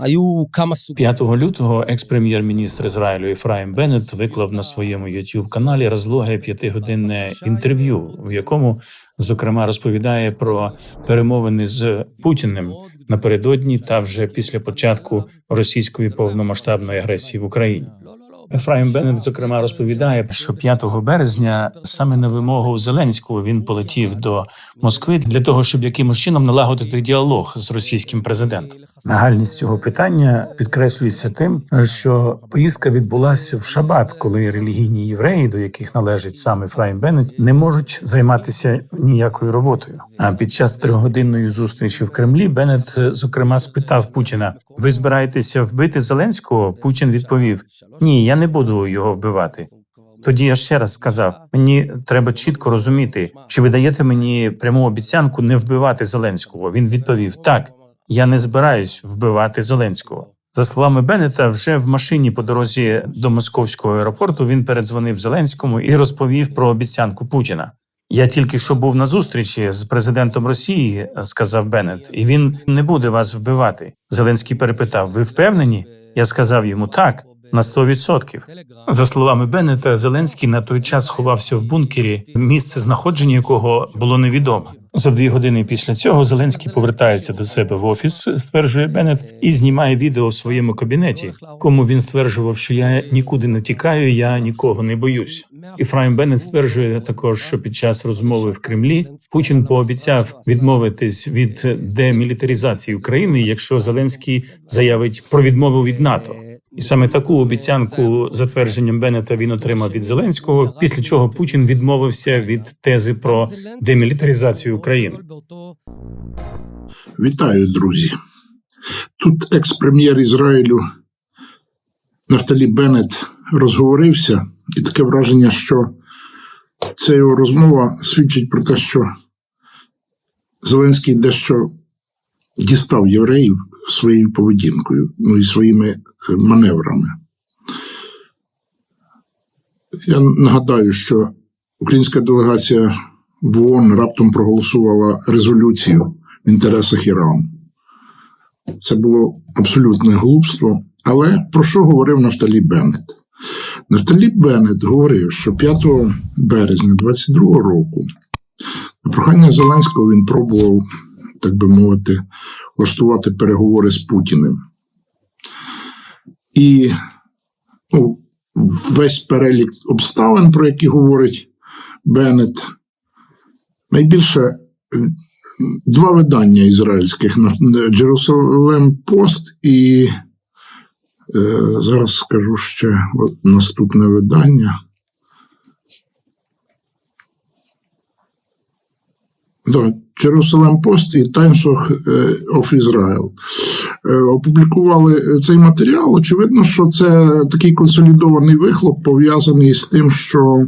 היו כמה סוגים. 5 лютого екс-прем'єр-міністр Ізраїлю Ефраїм Беннет виклав на своєму youtube каналі розлоге п'ятигодинне інтерв'ю, в якому зокрема розповідає про перемовини з Путіним напередодні та вже після початку російської повномасштабної агресії в Україні. Ефраїм Беннет, зокрема, розповідає, що 5 березня саме на вимогу Зеленського він полетів до Москви для того, щоб якимось чином налагодити діалог з російським президентом. Нагальність цього питання підкреслюється тим, що поїздка відбулася в Шабат, коли релігійні євреї, до яких належить саме Ефраїм Беннет, не можуть займатися ніякою роботою. А під час трьохгодинної зустрічі в Кремлі Беннет, зокрема, спитав Путіна: Ви збираєтеся вбити Зеленського? Путін відповів: Ні, я не буду його вбивати. Тоді я ще раз сказав: мені треба чітко розуміти, чи ви даєте мені пряму обіцянку не вбивати Зеленського. Він відповів: Так, я не збираюсь вбивати Зеленського. За словами Беннета, вже в машині по дорозі до московського аеропорту він передзвонив Зеленському і розповів про обіцянку Путіна. Я тільки що був на зустрічі з президентом Росії, сказав Беннет, і він не буде вас вбивати. Зеленський перепитав: Ви впевнені? Я сказав йому так. На 100%. За словами Беннета, Зеленський на той час сховався в бункері, місце знаходження якого було невідомо. За дві години після цього Зеленський повертається до себе в офіс, стверджує Беннет, і знімає відео в своєму кабінеті, кому він стверджував, що я нікуди не тікаю, я нікого не боюсь. І Фрайм Беннет стверджує також, що під час розмови в Кремлі Путін пообіцяв відмовитись від демілітаризації України, якщо Зеленський заявить про відмову від НАТО. І саме таку обіцянку затвердженням Беннета він отримав від Зеленського, після чого Путін відмовився від тези про демілітаризацію України. Вітаю, друзі. Тут екс-прем'єр Ізраїлю Нафталі Беннет розговорився, і таке враження, що ця його розмова свідчить про те, що Зеленський дещо дістав євреїв своєю поведінкою, ну і своїми е, маневрами. Я нагадаю, що українська делегація в ООН раптом проголосувала резолюцію в інтересах Ірану. Це було абсолютне глупство. Але про що говорив Нафталі Беннет? Нафталі Беннет говорив, що 5 березня 2022 року на прохання Зеленського він пробував, так би мовити, влаштувати переговори з Путіним. І ну, весь перелік обставин, про які говорить Беннет, найбільше два видання ізраїльських Jerusalem Post і е, зараз скажу ще от наступне видання. Да, Jerusalem Post і Times of, of Israel е, опублікували цей матеріал. Очевидно, що це такий консолідований вихлоп, пов'язаний з тим, що,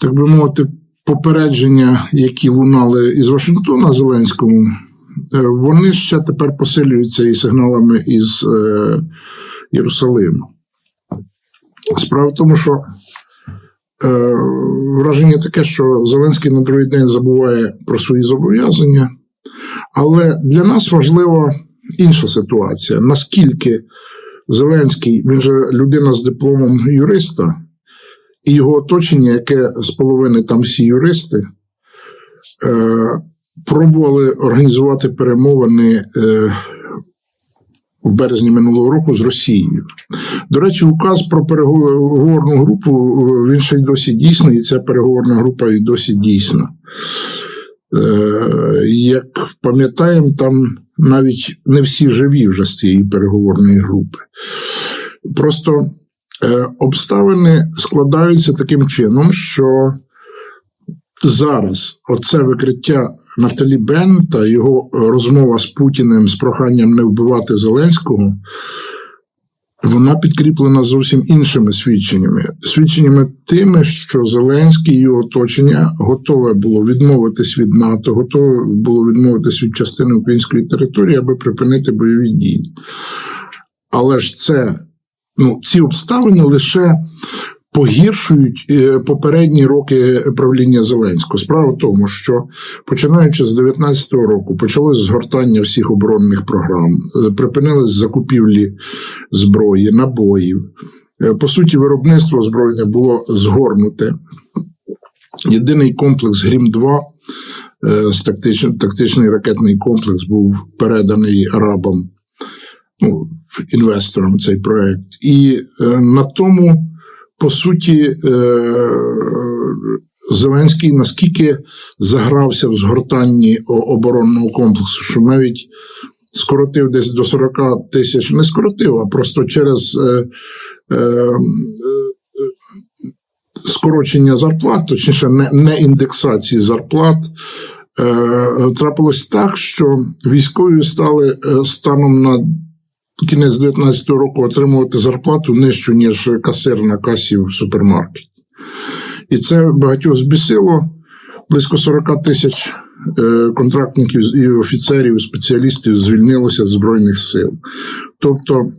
так би мовити, попередження, які лунали із Вашингтона Зеленському, е, вони ще тепер посилюються і сигналами із е, Єрусалиму. Справа в тому, що е, враження таке, що Зеленський на другий день забуває про свої зобов'язання, але для нас важлива інша ситуація. Наскільки Зеленський, він же людина з дипломом юриста, і його оточення, яке з половини там всі юристи, е, пробували організувати перемовини е, в березні минулого року з Росією. До речі, указ про переговорну групу він ще й досі дійсний, і ця переговорна група і досі дійсна. Е, як пам'ятаємо, там навіть не всі живі вже з цієї переговорної групи. Просто е, обставини складаються таким чином, що зараз оце викриття Нафталі Бента, його розмова з Путіним з проханням не вбивати Зеленського. Вона підкріплена зовсім іншими свідченнями. Свідченнями тими, що Зеленський і його оточення готове було відмовитись від НАТО, готове було відмовитись від частини української території, аби припинити бойові дії. Але ж це, ну, ці обставини лише погіршують е, попередні роки правління Зеленського. Справа в тому, що починаючи з 2019 року почалось згортання всіх оборонних програм, е, припинились закупівлі зброї, набоїв. Е, По суті, виробництво збройне було згорнуте. Єдиний комплекс Грім-2 е, з тактичний, тактичний ракетний комплекс був переданий арабам, ну, інвесторам цей проект. І на тому, по суті, е, Зеленський наскільки загрався в згортанні оборонного комплексу, що навіть скоротив десь до 40 тисяч, не скоротив, а просто через е, е, скорочення зарплат, точніше, не, індексації зарплат. Трапилось так, що військові стали станом на кінець 2019 року отримувати зарплату нижчу, ніж касир на касі в супермаркеті. І це багатьох збісило. Близько 40 тисяч е, контрактників і офіцерів, спеціалістів звільнилося з Збройних сил. Тобто,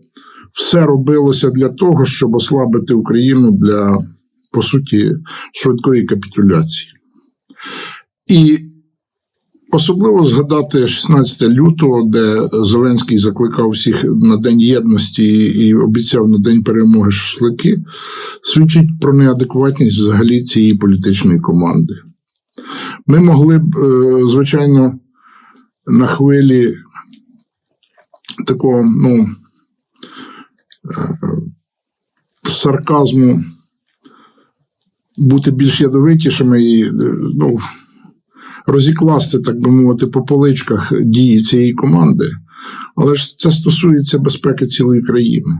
все робилося для того, щоб ослабити Україну для, по суті, швидкої капітуляції. І Особливо згадати 16 лютого, де Зеленський закликав всіх на День єдності і обіцяв на День перемоги шашлики, свідчить про неадекватність взагалі цієї політичної команди. Ми могли б, е, звичайно, на хвилі такого ну, е, сарказму бути більш ядовитішими і е, ну, розікласти, так би мовити, по поличках дії цієї команди, але ж це стосується безпеки цілої країни.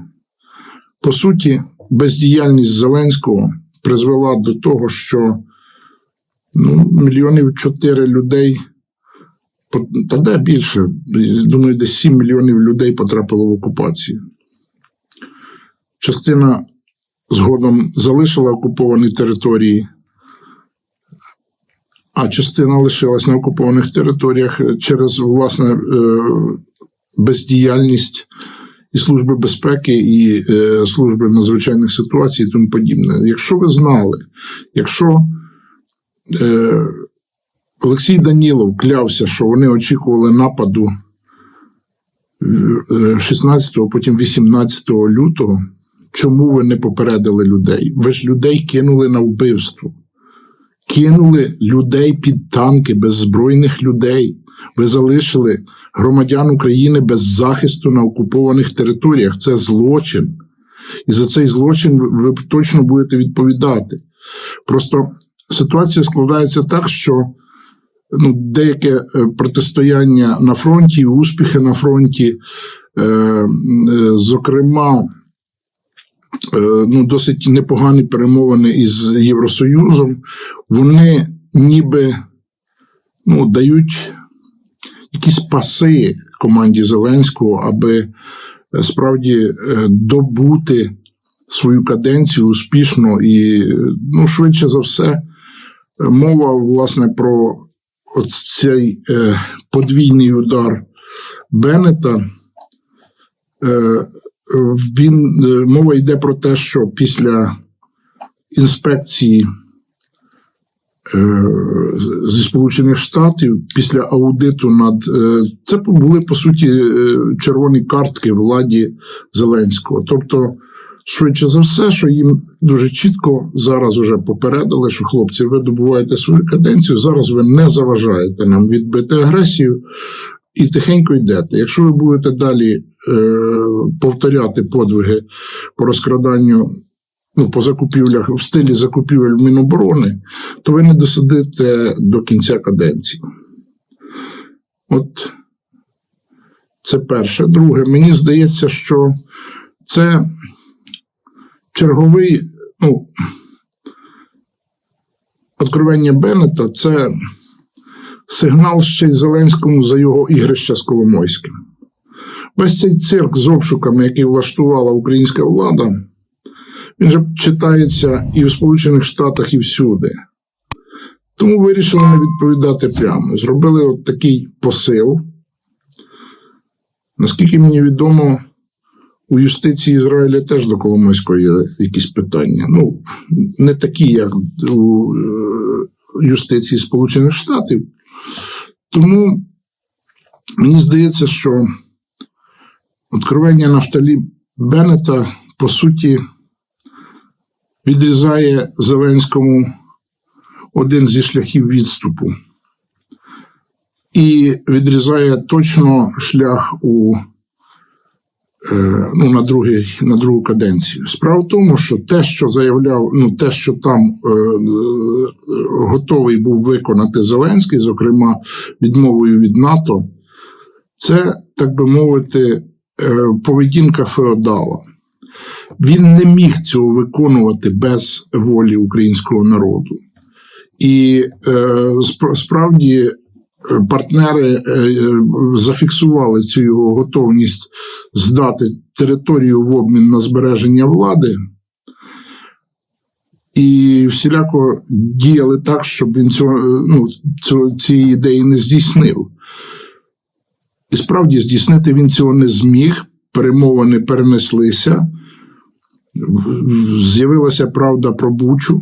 По суті, бездіяльність Зеленського призвела до того, що ну, мільйонів чотири людей, та де більше, думаю, десь 7 мільйонів людей потрапило в окупацію. Частина згодом залишила окуповані території, а частина лишилась на окупованих територіях е, через власне е, бездіяльність і Служби безпеки, і е, служби надзвичайних ситуацій, і тому подібне. Якщо ви знали, якщо Олексій Данілов клявся, що вони очікували нападу е, 16, а потім 18 лютого, чому ви не попередили людей? Ви ж людей кинули на вбивство кинули людей під танки, беззбройних людей. Ви залишили громадян України без захисту на окупованих територіях. Це злочин. І за цей злочин ви, точно будете відповідати. Просто ситуація складається так, що ну, деяке е, протистояння на фронті, успіхи на фронті, е, е, зокрема, ну, досить непогані перемовини із Євросоюзом, вони ніби ну, дають якісь паси команді Зеленського, аби е, справді е, добути свою каденцію успішно і, е, ну, швидше за все, е, мова власне про цей е, подвійний удар Беннета. Він е, мова йде про те, що після інспекції е, зі Сполучених Штатів, після аудиту над е, це були по суті червоні картки владі Зеленського. Тобто, швидше за все, що їм дуже чітко зараз вже попередили, що хлопці, ви добуваєте свою каденцію, зараз ви не заважаєте нам відбити агресію і тихенько йдете. Якщо ви будете далі е, повторяти подвиги по розкраданню, ну, по закупівлях в стилі закупівель Міноборони, то ви не досидите до кінця каденції. От це перше. Друге, мені здається, що це черговий, ну, откровення Беннета це сигнал ще й Зеленському за його ігрище з Коломойським. Весь цей цирк з обшуками, який влаштувала українська влада, він же читається і в Сполучених Штатах, і всюди. Тому вирішили не відповідати прямо. Зробили от такий посил. Наскільки мені відомо, у юстиції Ізраїля теж до Коломойського є якісь питання. Ну, не такі, як у е, юстиції Сполучених Штатів. Тому мені здається, що откровення Нафталі Беннета, по суті, відрізає Зеленському один зі шляхів відступу. І відрізає точно шлях у ну, на, другий, на другу каденцію. Справа в тому, що те, що заявляв, ну те, що там е, е, готовий був виконати Зеленський, зокрема відмовою від НАТО, це, так би мовити, е, поведінка феодала. Він не міг цього виконувати без волі українського народу. І е, справді е, партнери е, зафіксували цю його готовність здати територію в обмін на збереження влади. І всіляко діяли так, щоб він цього, е, ну, цього, цієї ідеї не здійснив. І справді здійснити він цього не зміг, перемовини перенеслися. З'явилася правда про Бучу,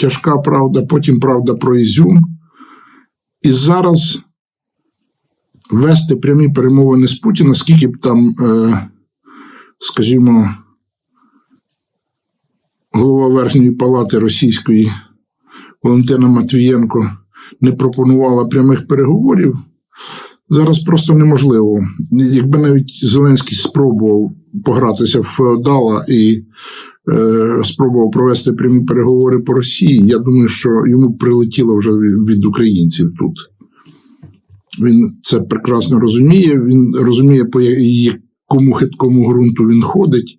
тяжка правда, потім правда про Ізюм. І зараз вести прямі перемовини з Путіна, скільки б там, е, скажімо, голова Верхньої палати російської Валентина Матвієнко не пропонувала прямих переговорів, зараз просто неможливо. Якби навіть Зеленський спробував погратися в феодала і спробував провести прямі переговори по Росії, я думаю, що йому прилетіло вже від, українців тут. Він це прекрасно розуміє, він розуміє, по якому хиткому ґрунту він ходить.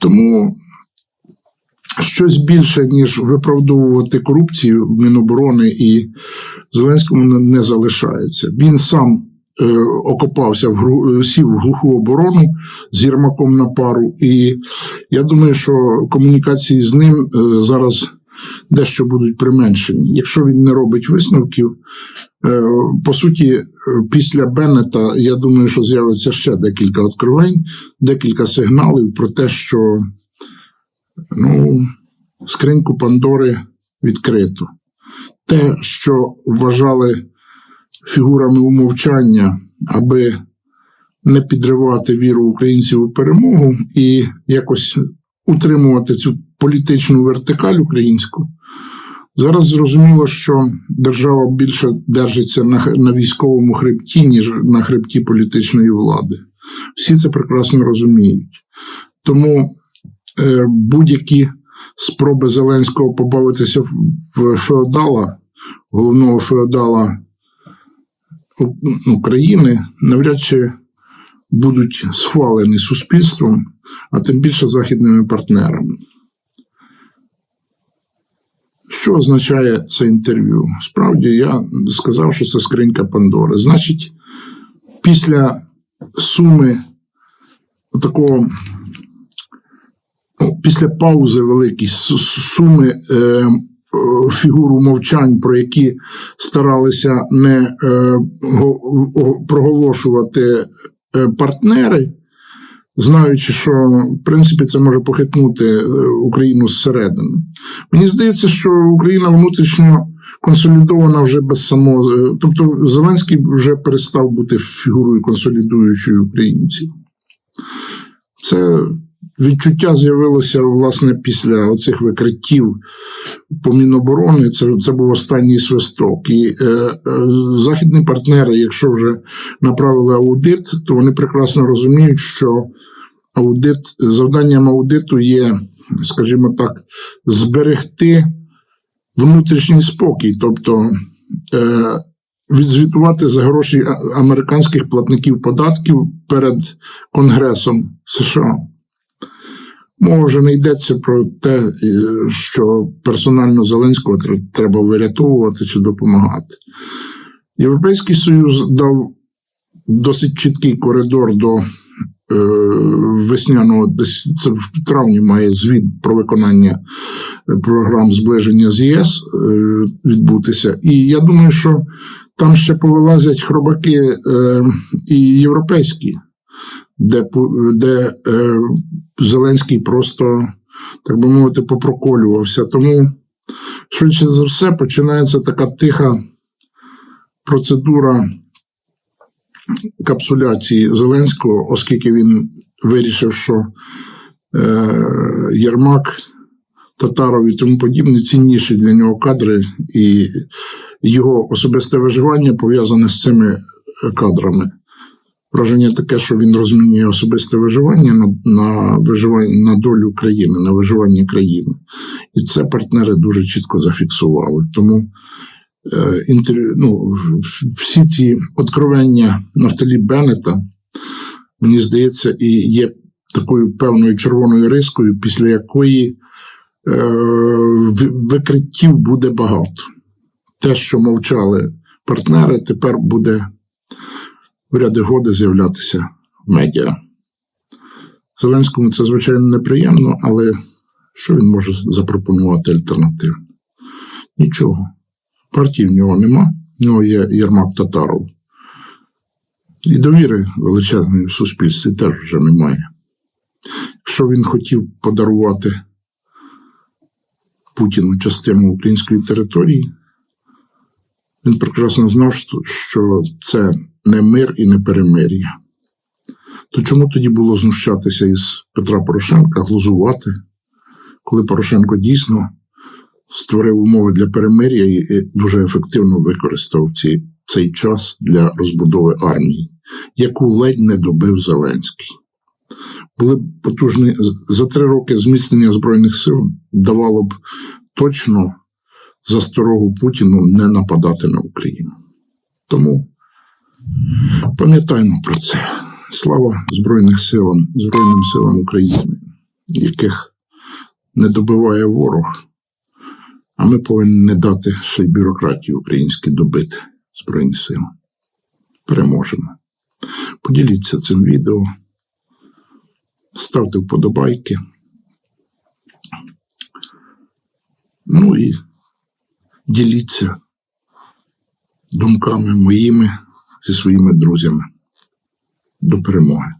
Тому щось більше, ніж виправдовувати корупцію Міноборони і Зеленському не- залишається. Він сам е, окопався в гру- е, сів в глуху оборону з Єрмаком на пару, і я думаю, що комунікації з ним е, зараз дещо будуть применшені. Якщо він не робить висновків, е, по суті, е, після Беннета, я думаю, що з'явиться ще декілька откровень, декілька сигналів про те, що ну, скриньку Пандори відкрито. Те, що вважали фігурами умовчання, аби не підривати віру українців у перемогу і якось утримувати цю політичну вертикаль українську. Зараз зрозуміло, що держава більше держиться на, на військовому хребті, ніж на хребті політичної влади. Всі це прекрасно розуміють. Тому е, будь-які спроби Зеленського побавитися в, феодала, головного феодала України, навряд чи будуть схвалені суспільством, а тим більше західними партнерами. Що означає це інтерв'ю? Справді я сказав, що це скринька Пандори. Значить, після суми такого, після паузи великій суми е, е, фігур мовчань, про які старалися не е, проголошувати е, партнери, знаючи, що в принципі це може похитнути Україну зсередини. Мені здається, що Україна внутрішньо консолідована вже без самого. Тобто Зеленський вже перестав бути фігурою консолідуючою українців. Це відчуття з'явилося власне після оцих викриттів по Міноборони. Це, це був останній свисток. І е, е, західні партнери, якщо вже направили аудит, то вони прекрасно розуміють, що аудит, завданням аудиту є, скажімо так, зберегти внутрішній спокій, тобто е, відзвітувати за гроші американських платників податків перед Конгресом США. Мова вже не йдеться про те, е, що персонально Зеленського треба вирятовувати чи допомагати. Європейський Союз дав досить чіткий коридор до е, весняного, це в травні має звіт про виконання програм зближення з ЄС е, відбутися. І я думаю, що там ще повилазять хробаки е, і європейські. Де, де е, Зеленський просто, так би мовити, попроколювався. Тому, швидше за все, починається така тиха процедура капсуляції Зеленського, оскільки він вирішив, що е, Єрмак, Татаров і тому подібне цінніші для нього кадри, і його особисте виживання пов'язане з цими е, кадрами. Враження таке, що він розмінює особисте виживання на, на виживання на долю країни, на виживання країни. І це партнери дуже чітко зафіксували. Тому е, інтерв'ю, ну, всі ці откровення Нафталі Беннета, мені здається, і є такою певною червоною рискою, після якої е, викриттів буде багато. Те, що мовчали партнери, тепер буде в ряди годи з'являтися в медіа. Зеленському це, звичайно, неприємно, але що він може запропонувати альтернативно? Нічого. Партії в нього нема, в нього є Єрмак Татаров. І довіри величезної в суспільстві теж вже немає. Якщо він хотів подарувати Путіну частину української території, він прекрасно знав, що- це не мир і не перемир'я. То чому тоді було знущатися із Петра Порошенка, глузувати, коли Порошенко дійсно створив умови для перемир'я і дуже ефективно використав ці, цей час для розбудови армії, яку ледь не добив Зеленський. Були потужні за три роки зміцнення Збройних сил давало б точно засторогу Путіну не нападати на Україну. Тому пам'ятаємо про це. Слава Збройних силам, Збройним силам України, яких не добиває ворог. А ми повинні не дати ще й бюрократії українській добити Збройні сили. Переможемо. Поділіться цим відео, ставте вподобайки. Ну і діліться думками моїми зі своїми друзями. До перемоги.